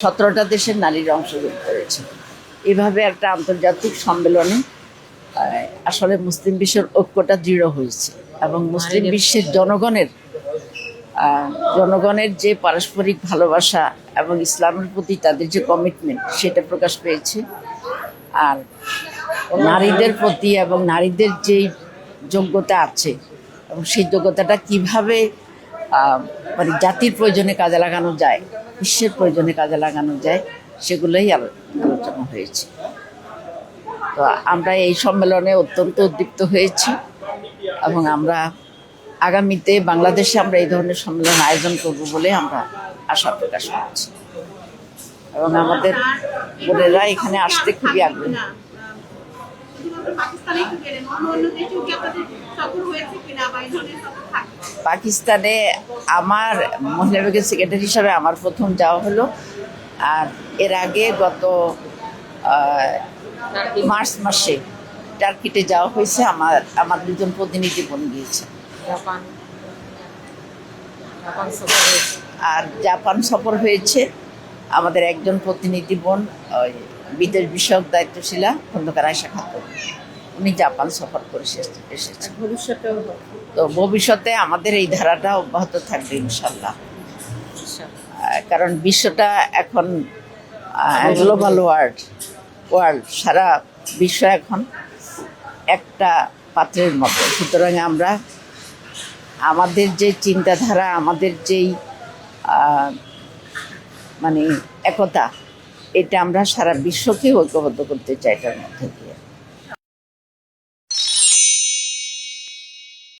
সতেরোটা দেশের নারীরা অংশগ্রহণ করেছে। এভাবে একটা আন্তর্জাতিক সম্মেলনে আসলে মুসলিম বিশ্বের ঐক্যটা দৃঢ় হয়েছে এবং মুসলিম বিশ্বের জনগণের জনগণের যে পারস্পরিক ভালোবাসা এবং ইসলামের প্রতি তাদের যে কমিটমেন্ট সেটা প্রকাশ পেয়েছে। আর নারীদের প্রতি এবং নারীদের যেই যোগ্যতা আছে এবং সেই যোগ্যতাটা কীভাবে মানে জাতির প্রয়োজনে কাজে লাগানো যায় বিশ্বের প্রয়োজনে কাজে লাগানো যায়, সেগুলোই আলো- আলোচনা হয়েছে। তো আমরা এই সম্মেলনে অত্যন্ত উদ্দীপ্ত হয়েছি এবং আমরা আগামীতে বাংলাদেশে আমরা এই ধরনের সম্মেলন আয়োজন করব বলে আমরা আশা প্রকাশ করছি। এবং আমাদের বোনেরা এখানে আসতে খুবই আগ্রহী। পাকিস্তানে অন্য অন্য দেশেও কি আপনাদের সফর হয়েছে কিনা বা এই ধরনের সফর থাকবে? পাকিস্তানে আমার মহিলা বিভাগের সেক্রেটারি হিসাবে আমার প্রথম যাওয়া হলো। আর এর আগে গত মার্চ মাসে টার্কিতে যাওয়া হয়েছে। আমার আমার দুজন প্রতিনিধি বোন গিয়েছে। জাপান। জাপান সফর হয়েছে। আর জাপান সফর হয়েছে। আমাদের একজন প্রতিনিধি বোন ওই বিদেশ বিষয়ক দায়িত্বশীলা খন্দকার আয়সা খাতুন উনি জাপান সফর করে এসেছেন আর তো ভবিষ্যতে আমাদের এই ধারাটা অব্যাহত থাকবে ইনশাল্লাহ কারণ বিশ্বটা এখন গ্লোবাল ওয়ার্ল্ড ওয়ার্ল্ড সারা বিশ্ব এখন একটা পাত্রের মতো। সুতরাং আমরা আমাদের যে চিন্তাধারা আমাদের যেই মানে একতা এটা আমরা সারা বিশ্বকে ঐক্যবদ্ধ করতে চাই এটার মধ্যে দিয়ে।